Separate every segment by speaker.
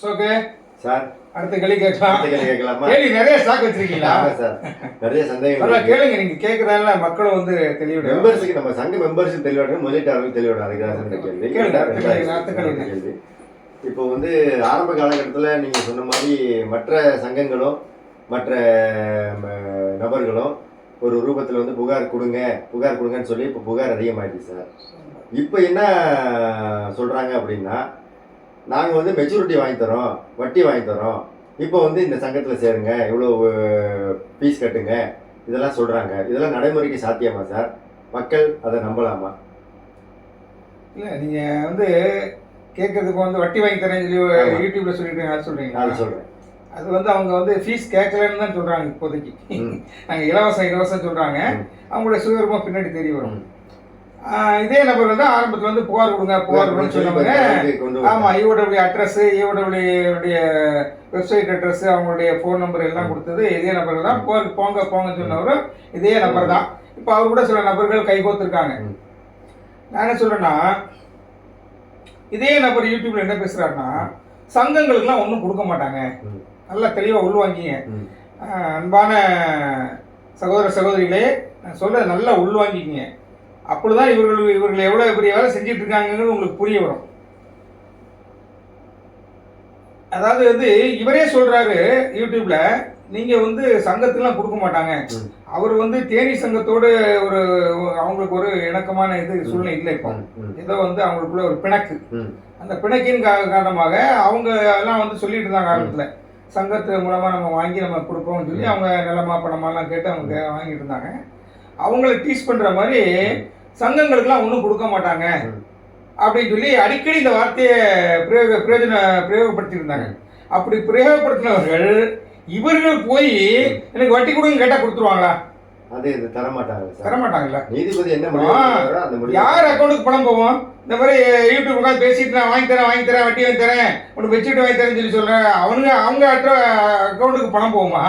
Speaker 1: சோக்கு
Speaker 2: சார்.
Speaker 1: அடுத்த கேள்வி கேட்கலாம்.
Speaker 2: அடுத்த கேள்வி கேட்கலாமா?
Speaker 1: கேள்வி நிறைய ஸ்டாக் வச்சிருக்கீங்களா?
Speaker 2: ஆமா சார். நிறைய சந்தேகங்கள்.
Speaker 1: கேளுங்க நீங்க கேக்குறதால மக்களும் வந்து தெளிவிடும்
Speaker 2: மெம்பர்ஸுக்கு நம்ம சங்க மெம்பர்ஷிப் தெளிவாக முதலீட்டாளர்கள் தெளிவாக இந்த கேள்வி.
Speaker 1: கேள்வி,
Speaker 2: இப்போ வந்து ஆரம்ப காலகட்டத்தில் நீங்க சொன்ன மாதிரி மற்ற சங்கங்களும் மற்ற நபர்களும் ஒரு ரூபத்தில் வந்து புகார் கொடுங்க புகார் கொடுங்கன்னு சொல்லி இப்போ புகார் அதிகமாயிடுச்சு சார். இப்போ என்ன சொல்றாங்க அப்படின்னா நாங்கள் வந்து மெச்சூரிட்டி வாங்கி தரோம் வட்டி வாங்கி தரோம். இப்போ வந்து இந்த சங்கத்தில் சேருங்க இவ்வளோ ஃபீஸ் கட்டுங்க இதெல்லாம் சொல்றாங்க. இதெல்லாம் நடைமுறைக்கு சாத்தியமா சார்? மக்கள் அதை நம்பலாமா?
Speaker 1: இல்ல நீங்க வந்து கேட்கறதுக்கு வந்து வட்டி வாங்கி தரேன்னு சொல்லி. யூடியூப்ல சொல்லிட்டு அது சொல்றீங்க
Speaker 2: நான் சொல்றேன்.
Speaker 1: அது வந்து அவங்க வந்து ஃபீஸ் கேட்கலன்னு தான் சொல்றாங்க இப்போதைக்கு.
Speaker 2: ம்.
Speaker 1: நாங்க இலவசம் இலவசம் சொல்றாங்க.
Speaker 2: ம்.
Speaker 1: அவங்களுடைய சுயரூபம் பின்னாடி தெரிய வரும். இதே நபர்கள் தான் ஆரம்பத்துல வந்து புகார் கொடுங்க புகார் கொடுங்கன்னு சொன்னவங்க.
Speaker 2: கொண்டு
Speaker 1: ஆமா இவருடைய அட்ரஸ் இவருடைய வெப்சைட் அட்ரஸ் அவங்களுடைய ஃபோன் நம்பர் எல்லாம் கொடுத்தது. இதே நபர் தான். போங்க போங்க போங்கன்னு சொன்னவரும் இதே நபர் தான். இப்போ அவர் கூட சில நபர்கள் கைகோத்திருக்காங்க. நான் என்ன சொல்றேன்னா இதே நபர் யூடியூப்ல என்ன பேசுறாருன்னா சங்கங்களுக்குலாம் ஒன்றும் கொடுக்க மாட்டாங்க. நல்லா தெளிவா உள்வாங்கிங்க. அன்பான சகோதர சகோதரிகளே நான் சொல்றதை நல்லா உள்வாங்கிக்கிங்க. அப்படிதான் இவர்கள் இவர்கள் எவ்வளவு பெரிய வேலை செஞ்சுட்டு இருக்காங்கன்னு உங்களுக்கு புரிய வரும். அதாவது வந்து இவரே சொல்றாரு யூடியூப்ல நீங்க வந்து சங்கத்துக்குலாம் கொடுக்க மாட்டாங்க. அவர் வந்து தேனி சங்கத்தோடு ஒரு அவங்களுக்கு ஒரு இணக்கமான இது சூழ்நிலை இல்லை இப்போ. ஏதோ வந்து அவங்களுக்குள்ள ஒரு பிணக்கு. அந்த பிணக்கின் காரணமாக அவங்க எல்லாம் வந்து சொல்லிட்டு இருந்தாங்க ஆரம்பத்தில். சங்கத்து மூலமா நம்ம வாங்கி நம்ம கொடுப்போம்னு சொல்லி அவங்க நிலமா பணமாலாம் கேட்டு அவங்க வாங்கிட்டு இருந்தாங்க. அவங்கள டீஸ் பண்ற மாதிரி சங்கங்களுக்குலாம் ஒன்றும் கொடுக்க மாட்டாங்க. அப்படின்னு சொல்லி அடிக்கடி இந்த வார்த்தையை பிரயோக பிரயோஜன பிரயோகப்படுத்தியிருந்தாங்க. அப்படி பிரயோகப்படுத்தினவர்கள் இவர்கள் போய் எனக்கு வட்டி கொடுங்க கேட்டா கொடுத்துருவாங்களா?
Speaker 2: அது இது தர மாட்டாங்க சார்.
Speaker 1: தர மாட்டாங்கல்ல
Speaker 2: நீதிபதி என்ன
Speaker 1: யார் அக்கௌண்ட்டுக்கு பணம் போவோம்? இந்த மாதிரி யூடியூப் உட்காந்து பேசிட்டு நான் வாங்கி தரேன் வாங்கி தரேன் வட்டி வாங்கி தரேன் உனக்கு வச்சுட்டு வாங்கி தரேன்னு சொல்லி சொல்றேன் அவனுங்க அவங்க அக்கௌண்ட்டுக்கு பணம் போகுமா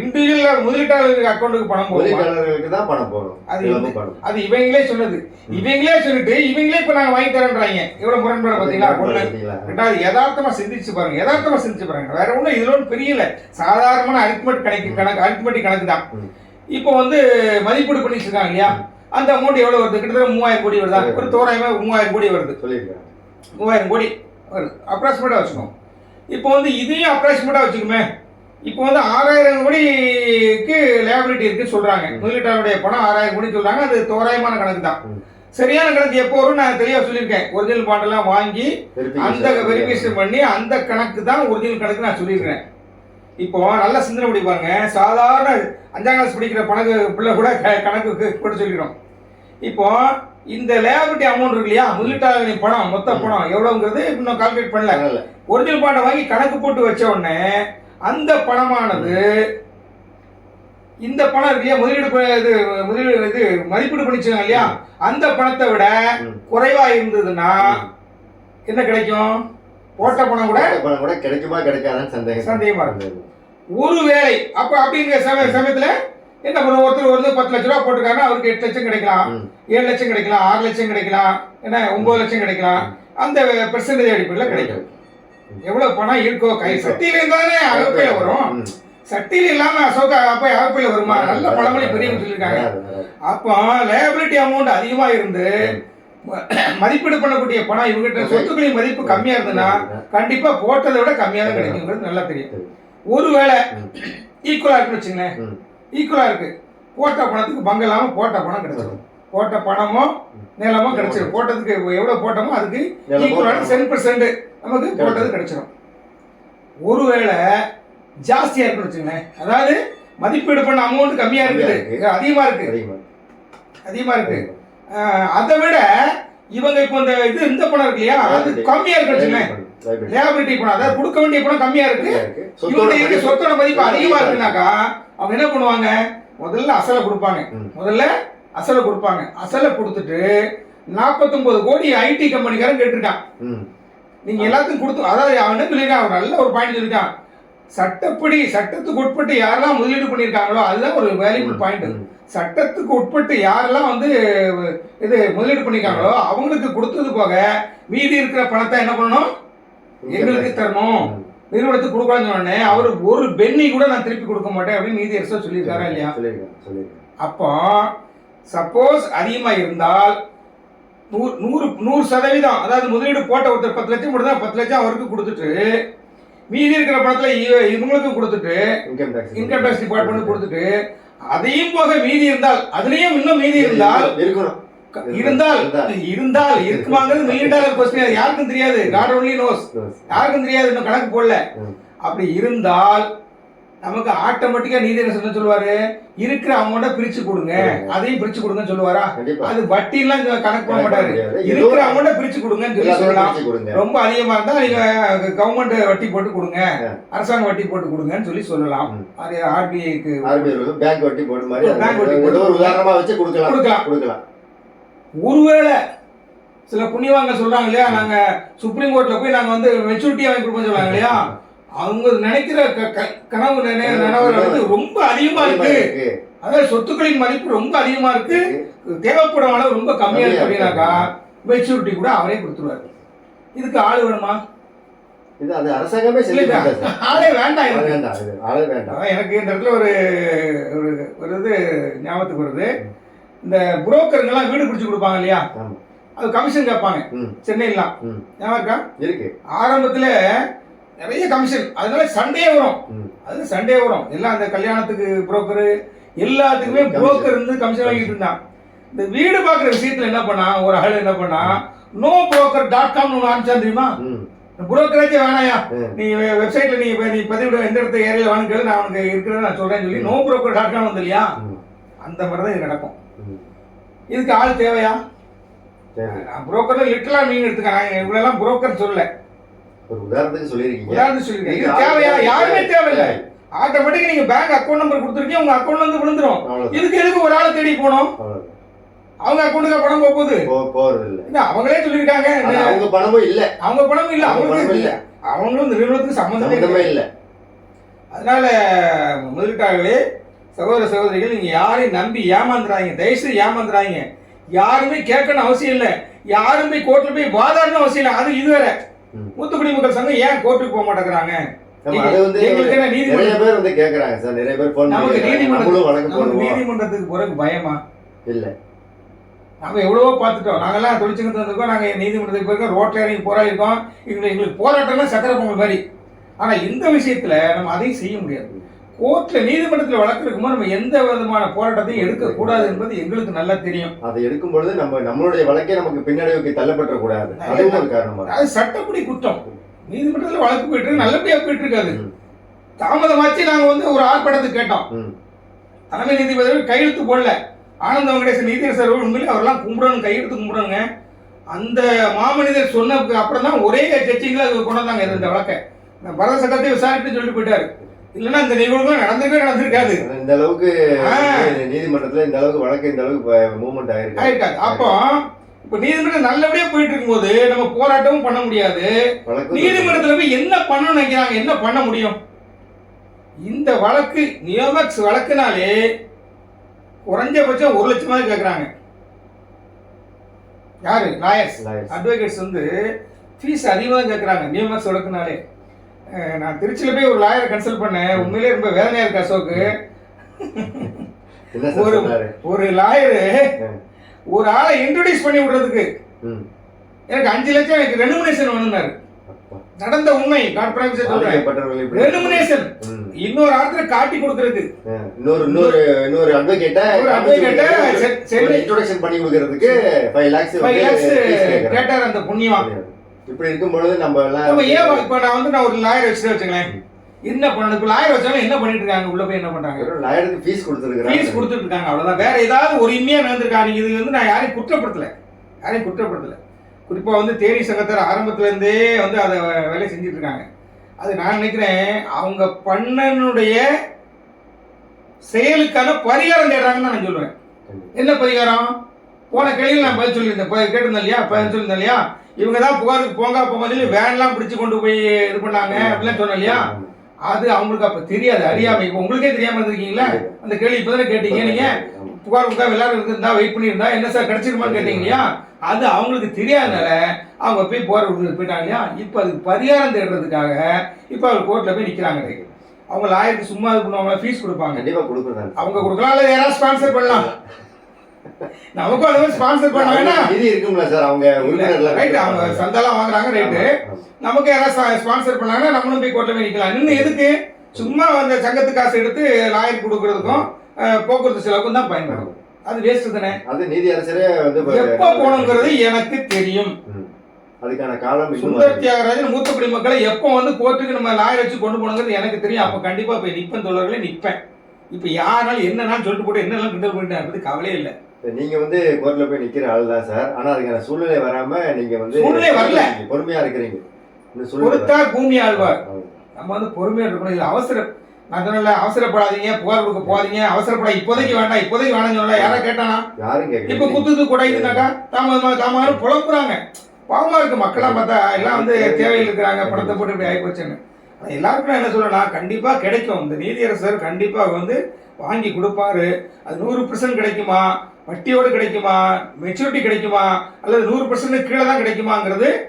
Speaker 1: இண்டிவிஜுவல் முதலீட்டாளருக்கு அக்கௌண்ட்டுக்கு பணம் போகுமா?
Speaker 2: முதலீட்டாளர்களுக்கு தான் பணம் போகணும்
Speaker 1: அது அது இவங்களே சொன்னது இவங்களே சொல்லிட்டு இவங்களே இப்ப நாங்க வாங்கி தரேன்றாங்க. எவ்வளவு முரண்பாடு
Speaker 2: பார்த்தீங்களா?
Speaker 1: ரெண்டாவது யதார்த்தமா சிந்திச்சு பாருங்க. யதார்த்தமா சிந்திச்சு பாருங்க. வேற ஒண்ணும் இதுல ஒன்றும் பெரியல. சாதாரணமான அரித்மெட் கணக்கு கணக்கு அரித்மெட்டிக் கணக்கு தான். இப்போ வந்து மதிப்பீடு பண்ணி வச்சிருக்காங்க இல்லையா? அந்த அமௌண்ட் எவ்வளவு வருது? கிட்டத்தட்ட மூவாயிரம் கோடி வருதா? ஒரு தோராயமா மூவாயிரம் கோடி வருது. மூவாயிரம் கோடி வருது. அப்ராக்சிமேட்டா வச்சுக்கோம் இப்போ வந்து இதையும் அப்ராக்சிமேட்டா வச்சுக்குமே. இப்போ வந்து ஆறாயிரம் கோடிக்கு லேபிலிட்டி இருக்கு சொல்றாங்க. முதலீட்டாளருடைய பணம் ஆறாயிரம் கோடி சொல்றாங்க. அது தோராயமான கணக்கு தான். சரியான கணக்கு எப்போ வரும் நான் தெளிவா சொல்லியிருக்கேன். ஒரிஜினல் பாண்டெல்லாம் வாங்கி அந்த. வெரிஃபிகேஷன் பண்ணி அந்த கணக்கு தான் ஒரிஜினல் கணக்கு நான் சொல்லியிருக்கிறேன். இப்போ நல்ல சிந்தனை படி பாருங்க. சாதாரண அஞ்சாம் கிளாஸ் படிக்கிற பணக்கு பிள்ளை கூட கணக்கு கூட சொல்லிடும். இப்போ இந்த லேபிலிட்டி அமௌண்ட் இருக்கு இல்லையா? முதலீட்டாளர்களின் பணம் மொத்த பணம் எவ்வளவுங்கிறது இன்னும் கால்குலேட் பண்ணல. ஒரிஜினல் பாண்டை வாங்கி கணக்கு போட்டு வச்ச உடனே அந்த பணமானது இந்த பணம் இருக்கு முதலீடு இது முதலீடு இது மதிப்பீடு பண்ணிச்சாங்க இல்லையா? அந்த பணத்தை விட. குறைவா இருந்ததுன்னா என்ன கிடைக்கும்? போட்ட பணம் கூட
Speaker 2: பணம் கூட கிடைக்குமா கிடைக்காதான்னு சந்தேகம்.
Speaker 1: சந்தேகமா இருக்கு. ஒருவேளை அப்ப அப்படிங்கிற சமய சமயத்துல என்ன பண்ணுவோம் ஒருத்தர் வந்து பத்து லட்ச ரூபா போட்டிருக்காருன்னா அவருக்கு எட்டு லட்சம் கிடைக்கலாம். ஏழு லட்சம் கிடைக்கலாம் ஆறு லட்சம் கிடைக்கலாம் என்ன ஒன்பது லட்சம் கிடைக்கலாம். அந்த பெர்சன்டேஜ் அடிப்படையில் கிடைக்கும். எவ்வளவு பணம் இருக்கோ கை சட்டியில இருந்தானே அகப்பையில வரும். சட்டியில இல்லாம அசோக அப்ப அகப்பையில வருமா? நல்ல பழமொழி பெரியவங்க சொல்லியிருக்காங்க. அப்போ லேபிலிட்டி அமௌண்ட் அதிகமா இருந்து மதிப்பீடு பண்ணக்கூடிய பணம் இவங்ககிட்ட சொத்துக்களின் மதிப்பு கம்மியா இருந்ததுன்னா கண்டிப்பா போட்டதை விட கம்மியா தான் கிடைக்குங்கிறது நல்லா தெரியும். ஒருவேளை. ஈக்குவலா இருக்குன்னு வச்சுங்களேன். ஈக்குவலா இருக்கு. போட்ட பணத்துக்கு பங்கு இல்லாம போட்ட பணம் கிடைச்சிடும் போட்ட பணமோ நிலமோ கிடைச்சிடும் போட்டதுக்கு எவ்வளவு போட்டோமோ அதுக்கு ஈக்குவலான. சென் பர்சன்ட் நமக்கு போட்டது கிடைச்சிடும் ஒருவேளை ஜாஸ்தியா இருக்குன்னு வச்சுங்களேன் அதாவது மதிப்பீடு பண்ண அமௌண்ட் கம்மியா இருக்குது.
Speaker 2: கம்மியா
Speaker 1: அதிகமா இருக்கு.
Speaker 2: அதிகமா.
Speaker 1: அதிகமா இருக்கு. ஆஹ் அதை விட இவங்க இப்போ இந்த இது இந்த பணம் இருக்கு இல்லையா? அது
Speaker 2: Liability.
Speaker 1: கம்மியா இருக்கு வச்சுங்களேன்
Speaker 2: Liability.
Speaker 1: லேபிலிட்டி பணம். அதாவது கொடுக்க வேண்டிய பணம் கம்மியா இருக்கு. இவங்க
Speaker 2: சொத்தோட மதிப்பு
Speaker 1: சொத்தோட மதிப்பு அதிகமா
Speaker 2: அதிகமா
Speaker 1: இருக்குனாக்கா அவங்க என்ன பண்ணுவாங்க? முதல்ல அசலை கொடுப்பாங்க. முதல்ல அசலை கொடுப்பாங்க. அசலை கொடுத்துட்டு 49 கோடி ஐடி கம்பெனிக்காரன் கேட்டிருக்கான். நீங்க எல்லாத்துக்கும் கொடுத்து அதாவது அவன் சொல்லியிருக்கான் அவன் நல்ல ஒரு பாயிண்ட் சொல்லியிருக்கான். சட்டப்படி சட்டத்துக்கு உட்பட்டு யாரெல்லாம் முதலீடு பண்ணியிருக்காங்களோ அதுதான் ஒரு வேல்யூபிள் பாயிண்ட். சட்டத்துக்கு உட்பட்டு யாரெல்லாம் வந்து இது முதலீடு பண்ணிருக்காங்களோ அவங்களுக்கு கொடுத்தது போக மீதி இருக்கிற பணத்தை என்ன பண்ணணும்? எங்களுக்கு தரணும். நிறுவனத்துக்கு கொடுக்கலாம்னு சொன்னே அவர் ஒரு பென்னி கூட நான் திருப்பி கொடுக்க மாட்டேன் அப்படின்னு நீதியரசர் சொல்லியிருக்காரா இல்லையா? அப்போ சப்போஸ் அதிகமாக இருந்தால் நூறு நூறு நூறு சதவீதம் அதாவது முதலீடு போட்ட ஒருத்தர் பத்து லட்சம் போட்டு பத்து லட்சம் அவருக்கு கொடுத்துட்டு மீதி இருக்கிற பணத்துல இவ- இவங்களுக்கும் கொடுத்துட்டு
Speaker 2: income tax
Speaker 1: income tax department கொடுத்துட்டு. அதையும் போக மீதி இருந்தால் அதுலயும் இன்னும் மீதி இருந்தால்
Speaker 2: இருக்கணும்.
Speaker 1: இருந்தால் இருந்தால். இருக்குமாங்கிறது மில்லியன் டாலர் கொஸ்டின் யாருக்கும் தெரியாது. காட் ஒன்லி நோஸ் யாருக்கும் தெரியாது. இன்னும் கணக்கு போடல. அப்படி இருந்தால் நமக்கு ஆட்டோமேட்டிக்கா நீதியரசர் என்ன சொல்லுவாரு? இருக்கிற அமௌண்ட்டை பிரிச்சு கொடுங்க.
Speaker 2: கொடுங்க.
Speaker 1: அதையும் பிரிச்சு கொடுங்கன்னு சொல்லுவாரா? அது வட்டி எல்லாம் கணக்கு பண்ண மாட்டாரு. இருக்கிற அமௌண்ட்டை பிரிச்சு கொடுங்கன்னு சொல்லி சொல்லலாம்.
Speaker 2: கொடுங்க.
Speaker 1: ரொம்ப அதிகமா இருந்தா நீங்க கவர்மெண்ட் வட்டி போட்டு கொடுங்க.
Speaker 2: ஆ.
Speaker 1: அரசாங்க வட்டி போட்டு கொடுங்கன்னு சொல்லி சொல்லலாம். அது ஆர்பிஐக்கு
Speaker 2: ஆர்பிஐ பேங்க் வட்டி போட்டு மாதிரி
Speaker 1: bank வட்டி போட்டு
Speaker 2: ஒரு உதாரணமா வச்சு கொடுக்கலாம்.
Speaker 1: கொடுக்கலாம்.
Speaker 2: கொடுக்கலாம்.
Speaker 1: ஒருவேளை சில புண்ணியவாங்க சொல்றாங்க இல்லையா? நாங்க சுப்ரீம் கோர்ட்ல போய் நாங்க வந்து மெச்சூரிட்டி வாங்கி கொடுப்போம் சொல்றாங்க இல்லையா? அவங்க நினைக்கிற கனவு நினை- நினைவு வந்து ரொம்ப அதிகமா இருக்கு. அதாவது சொத்துக்களின் மதிப்பு ரொம்ப அதிகமா இருக்கு. தேவைப்படும் அளவு ரொம்ப கம்மியா இருக்கு அப்படின்னாக்கா மெச்சூரிட்டி கூட அவரே கொடுத்துருவாரு. இதுக்கு ஆள் வேணுமா?
Speaker 2: இது அது அரசாங்கமே.
Speaker 1: ஆளே வேண்டாம்
Speaker 2: வேண்டாம் ஆளே வேண்டாம்.
Speaker 1: எனக்கு இந்த இடத்துல ஒரு ஒரு ஒரு இது ஞாபகத்துக்கு வருது. இந்த புரோக்கருங்கெல்லாம் வீடு பிடிச்சு கொடுப்பாங்க இல்லையா. அது கமிஷன் கேட்பாங்க.
Speaker 2: ம்.
Speaker 1: சென்னையிலாம்
Speaker 2: ம்.
Speaker 1: ஞாபகம் இருக்கா?
Speaker 2: இருக்கு.
Speaker 1: ஆரம்பத்துல நிறைய கமிஷன் அதனால சண்டே வரும். அது சண்டே வரும். எல்லாம் அந்த கல்யாணத்துக்கு புரோக்கர் எல்லாத்துக்குமே. புரோக்கர் இருந்து கமிஷன் வாங்கிட்டு இருந்தான். இந்த வீடு பார்க்குற விஷயத்துல என்ன பண்ணா ஒரு ஆள் என்ன பண்ணா நோ புரோக்கர் டாட் காம் ஒன்று ஆரம்பிச்சா தெரியுமா. புரோக்கரேஜே வேணாயா. நீ வெப்சைட்ல நீ நீ பதிவிட எந்த இடத்த ஏரியா வேணும் கேளு நான் உனக்கு இருக்கிறத நான் சொல்றேன்னு சொல்லி நோ புரோக்கர் டாட் காம் வந்து இல்லையா. அந்த மாதிரி தான் இது நடக்கும். இதுக்கு ஆள் தேவையா? புரோக்கர் லிட்டலா மீன் எடுத்துக்கிறேன். இவ்வளவு புரோக்கர் சொல்லல.
Speaker 2: ஒரு உதாரணத்துக்கு சொல்லியிருக்கீங்க.
Speaker 1: உதாரணத்துக்கு
Speaker 2: ஆள்
Speaker 1: தேவையா?
Speaker 2: தேவை.
Speaker 1: யாருமே தேவையில்லை.
Speaker 2: தேவை.
Speaker 1: ஆட்டோமேட்டிக் நீங்க பேங்க் அக்கௌண்ட் நம்பர் கொடுத்துருக்கீங்க உங்க அக்கௌண்ட்ல இருந்து விழுந்துரும். இதுக்கு எதுக்கு ஒரு ஆளை தேடி
Speaker 2: அவ்வளவுதான்.
Speaker 1: அவங்க அக்கௌண்ட்டுக்கு பணம் போக போகுது
Speaker 2: போறது இல்ல
Speaker 1: அவங்களே சொல்லியிருக்காங்க.
Speaker 2: அவங்க பணமும் இல்ல.
Speaker 1: அவங்க பணம் இல்ல அவங்களுக்கு
Speaker 2: இல்ல.
Speaker 1: அவங்களும் நிறுவனத்துக்கு
Speaker 2: சம்பந்தமே
Speaker 1: இல்லை. அதனால முதலீட்டாளர்களே சகோதர சகோதரிகள் நீங்க யாரையும் நம்பி ஏமாந்துறாங்க தயவுசெய்து ஏமாந்துறாங்க யாருமே கேட்கணும் அவசியம் இல்லை. யாரும் போய் கோர்ட்ல போய் வாதாடணும் அவசியம் இல்லை. அது இது வேற
Speaker 2: ம்.
Speaker 1: மூத்த குடிமக்கள் சங்கம் ஏன் கோர்ட்டுக்கு போக மாட்டேங்கிறாங்க?
Speaker 2: நிறைய பேர் வந்து கேக்குறாங்க சார். நிறைய பேர் போன்
Speaker 1: நீதிமன்றத்துக்கு போறதுக்கு பயமா?
Speaker 2: இல்ல.
Speaker 1: நாம எவ்வளவோ பார்த்துட்டோம். நாங்கெல்லாம் தொழிற்சங்கத்தில் வந்திருக்கோம் நாங்க நீதிமன்றத்துக்கு போயிருக்கோம். ரோட்ல இறங்கி போராடிருக்கோம். எங்களுக்கு எங்களுக்கு சக்கரை பொங்கல் மாதிரி. ஆனா இந்த விஷயத்துல நம்ம அதையும் செய்ய முடியாது. கோர்ட்ல நீதிமன்றத்தில் வழக்கு இருக்கும்போது நம்ம எந்த விதமான போராட்டத்தையும் எடுக்க கூடாது என்பது எங்களுக்கு நல்லா தெரியும்.
Speaker 2: அதை எடுக்கும் பொழுது நம்ம நம்மளுடைய வழக்கே நமக்கு பின்னடைவுக்கு தள்ளப்பட்ட கூடாது. அதுவும் ஒரு காரணமா. இருக்கு.
Speaker 1: அது சட்டப்படி குற்றம். நீதிமன்றத்தில் வழக்கு போயிட்டு இருக்கு, நல்லபடியா போயிட்டு இருக்காது. தாமதமாச்சு நாங்க வந்து ஒரு ஆர்ப்பாட்டத்துக்கு கேட்டோம். தலைமை நீதிபதிகள் கையெழுத்து போடல. ஆனந்த வெங்கடேசன் நீதியரசர் அவர்கள் உண்மையிலே அவரெல்லாம் கும்பிடணும் கையெழுத்து கும்பிடணுங்க. அந்த மாமனிதர் சொன்னதுக்கு அப்புறம் தான் ஒரே ஜட்ஜிங்கில் கொண்டு வந்தாங்க இந்த வழக்கை. பரத சட்டத்தை விசாரிட்டு சொல்லிட்டு போயிட்டாரு. இல்லைன்னா இந்த நிகழ்வுகள் நடந்திருக்கவே நடந்திருக்காது.
Speaker 2: இந்த அளவுக்கு. நீதிமன்றத்துல இந்த அளவுக்கு வழக்கு இந்த அளவுக்கு மூவ்மெண்ட் ஆயிருக்கு
Speaker 1: ஆயிருக்காது. அப்போ இப்போ நீதிமன்றம் நல்லபடியா போயிட்டு இருக்கும்போது நம்ம போராட்டமும் பண்ண முடியாது. நீதிமன்றத்தில் போய் என்ன பண்ணணும்னு நினைக்கிறாங்க? என்ன பண்ண முடியும்? இந்த வழக்கு நியோமக்ஸ் வழக்குனாலே குறைஞ்சபட்சம் ஒரு லட்சமாவது கேட்குறாங்க யாரு? லாயர்ஸ். அட்வொகேட்ஸ் வந்து ஃபீஸ் அதிகமாக கேட்குறாங்க நியோமக்ஸ் வழக்குனாலே. நான் திருச்சியில் போய் ஒரு லாயரை கன்சல்ட் பண்ணேன். உண்மையிலே ரொம்ப வேதனையா இருக்கு அசோக்கு. ஒரு- ஒரு லாயரு. ஒரு ஆளை இன்ட்ரோடியூஸ் பண்ணி விடுறதுக்கு. எனக்கு அஞ்சு லட்சம் எனக்கு ரெனுமினேஷன் வேணும்னாரு. நடந்த உண்மை ரெனுமினேஷன். இன்னொரு ஆத்துல காட்டி கொடுக்கறதுக்கு.
Speaker 2: ஆ. இன்னொரு இன்னொரு இன்னொரு அட்வொகேட்ட
Speaker 1: சென்னை-
Speaker 2: இன்ட்ரோடக்ஷன் பண்ணி கொடுக்கறதுக்கு ஃபைவ் லேக்ஸ்
Speaker 1: ஃபைவ் லேக்ஸ் கேட்டார் அந்த புண்ணியம்
Speaker 2: இப்படி இருக்கும் பொழுது நம்ம எல்லாம்
Speaker 1: ஏன் இப்ப நான் வந்து நான் ஒரு லாயர் வச்சுட்டு வச்சுங்களேன் என்ன பண்ணணும்? இப்ப லாயர் வச்சாலும் என்ன பண்ணிட்டு இருக்காங்க? உள்ள போய் என்ன பண்றாங்க?
Speaker 2: லாயருக்கு ஃபீஸ் கொடுத்துருக்காங்க
Speaker 1: ஃபீஸ் கொடுத்துட்டு இருக்காங்க. அவ்வளவுதான். வேற ஏதாவது ஒரு இன்மையா நடந்திருக்காங்க இது வந்து நான் யாரையும் குற்றப்படுத்தல. யாரையும் குற்றப்படுத்தல. குறிப்பா வந்து தேனி சங்கத்தார் ஆரம்பத்துல இருந்தே வந்து அதை வேலை செஞ்சுட்டு இருக்காங்க. அது நான் நினைக்கிறேன் அவங்க பண்ணனுடைய செயலுக்கான பரிகாரம் தேடுறாங்கன்னு நான் சொல்லுவேன் என்ன பரிகாரம்? போன கேள்வியில் நான் பதில் சொல்லியிருந்தேன். கேட்டிருந்தேன் இல்லையா? பதில் சொல்லியிருந்தேன் இல்லையா? இவங்க தான் புகாருக்கு போங்க போங்க சொல்லி வேன்லாம் பிடிச்சு கொண்டு போய் இது பண்ணாங்க அப்படிலாம் சொன்னேன் இல்லையா? அது அவங்களுக்கு அப்ப தெரியாது அறியாமை. இப்போ உங்களுக்கே தெரியாம இருந்திருக்கீங்களா? அந்த கேள்வி இப்பதானே கேட்டீங்க நீங்க?
Speaker 2: ஆமா.
Speaker 1: புகார் கொடுக்காம எல்லாரும் இருந்தா வெயிட் பண்ணியிருந்தா என்ன சார் கிடைச்சிருமான்னு கேட்டீங்க இல்லையா? அது அவங்களுக்கு தெரியாதனால அவங்க போய் விட்டு போயிட்டாங்க இல்லையா? இப்போ அதுக்கு பரிகாரம் தேடுறதுக்காக இப்போ அவங்க கோர்ட்ல போய் நிக்கிறாங்க அவங்க லாயருக்கு சும்மா இது பண்ணுவாங்க ஃபீஸ் கொடுப்பாங்க.
Speaker 2: கண்டிப்பா கொடுக்குறேன்.
Speaker 1: அவங்க கொடுக்கலாம் இல்ல யாராவது ஸ்பான்சர் பண்ணலாம். நமக்கும் அது மாதிரி ஸ்பான்சர் பண்ண வேணாம்.
Speaker 2: நிதி இருக்கும்ல சார் அவங்க
Speaker 1: ரைட் அவங்க சந்தாலாம் வாங்குறாங்க ரைட்டு. நமக்கு யாராவது ஸ்பான்சர் பண்ணாங்கன்னா நம்மளும் போய் கோர்ட்ல போய் நிக்கலாம். இன்னும் எதுக்கு? சும்மா அந்த சங்கத்து காசு எடுத்து லாயர் கொடுக்கறதுக்கும் போக்குவரத்து செலவுக்கும் தான் பயன்படும். அது வேஸ்ட் தானே.
Speaker 2: அது நீதி அரசரே வந்து
Speaker 1: எப்போ போகணுங்கிறது எனக்கு தெரியும்.
Speaker 2: அதுக்கான காலம்
Speaker 1: சுந்தர். தியாகராஜன் மூத்த குடிமக்களை எப்போ வந்து கோர்ட்டுக்கு நம்ம லாயர் வச்சு கொண்டு போகணுங்கிறது எனக்கு தெரியும். அப்போ கண்டிப்பா போய் நிப்பேன் தோழர்களே நிப்பேன். இப்போ யாருனாலும் என்னன்னாலும் சொல்லிட்டு போட்டு என்னெல்லாம் கிண்டல் பண்ணிட்டு அதை பத்தி கவலையே இல்லை.
Speaker 2: நீங்க வந்து கோர்ட்ல போய் நிக்கிற ஆள் தான் சார். ஆனா அதுக்கான சூழ்நிலை வராம நீங்க வந்து
Speaker 1: சூழ்நிலை வரல.
Speaker 2: பொறுமையா இருக்கிறீங்க.
Speaker 1: கொடுத்தா பூமி ஆழ்வார். நம்ம வந்து பொறுமையா இருக்கணும். இது அவசரம். நான் சொன்னல அவசரப்படாதீங்க புகார் கொடுக்க போகாதீங்க அவசரப்பட இப்போதைக்கு வேண்டாம் இப்போதைக்கு வேணாம்னு சொல்லல யாரா கேட்டானா?
Speaker 2: யாரும்
Speaker 1: இப்ப
Speaker 2: கேட்கல
Speaker 1: குத்துது குடைக்குதுனாக்கா தாமதமா தாமதம் புலம்புறாங்க. பாவமா இருக்கு மக்கள்லாம் பார்த்தா எல்லாம் வந்து தேவையில் இருக்கிறாங்க பணத்தை போட்டு இப்படி ஆகி போச்சுன்னு. எல்லாருக்கும் நான் என்ன சொல்லணும்னா கண்டிப்பாக கிடைக்கும். இந்த நீதியரசர் கண்டிப்பாக வந்து வாங்கி கொடுப்பாரு. அது நூறு பர்சன்ட் கிடைக்குமா? வட்டியோடு கிடைக்குமா? மெச்சூரிட்டி கிடைக்குமா? அல்லது நூறு பர்சன்ட் கீழே தான் கிடைக்குமாங்கிறது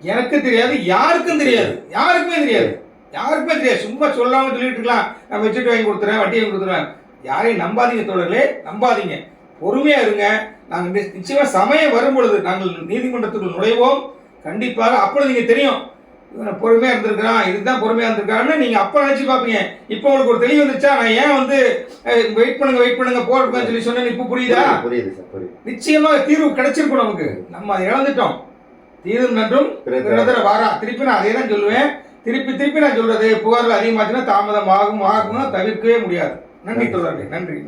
Speaker 1: எனக்கு தெரியாது யாருக்கும் தெரியாது. யாருக்குமே தெரியாது. யாருக்குமே தெரியாது. சும்மா சொல்லாமல் சொல்லிட்டு இருக்கலாம். நான் மெச்சூரிட்டி வாங்கி கொடுத்துறேன் வட்டி வாங்கி கொடுத்துறேன். யாரையும் நம்பாதீங்க தோழர்களே நம்பாதீங்க. பொறுமையாக இருங்க. நாங்கள் நி- சமயம் வரும் பொழுது நாங்கள் நீதிமன்றத்துக்குள் நுழைவோம். கண்டிப்பாக அப்பொழுது நீங்கள் தெரியும். இவன் பொறுமையா இருந்திருக்கிறான் இதுதான் பொறுமையா இருந்திருக்கான்னு நீங்க அப்ப நினைச்சு பாப்பீங்க இப்போ உங்களுக்கு ஒரு தெளிவு வந்துச்சா நான் ஏன் வந்து வெயிட் பண்ணுங்க வெயிட் பண்ணுங்க போறதுன்னு சொல்லி சொன்னேன் இப்போ புரியுதா?
Speaker 2: புரியுது, சார் புரியுது.
Speaker 1: நிச்சயமாக தீர்வு கிடைச்சிருக்கும் நமக்கு. நம்ம அதை இழந்துட்டோம். தீர்வு நன்றும் பிறதர வாரா. திருப்பி நான் அதே தான் சொல்லுவேன். திருப்பி திருப்பி நான் சொல்றது புகார்கள் அதிகமாச்சுன்னா தாமதம் ஆகும் ஆகும் தவிர்க்கவே முடியாது. நன்றி தொடர்பு நன்றி.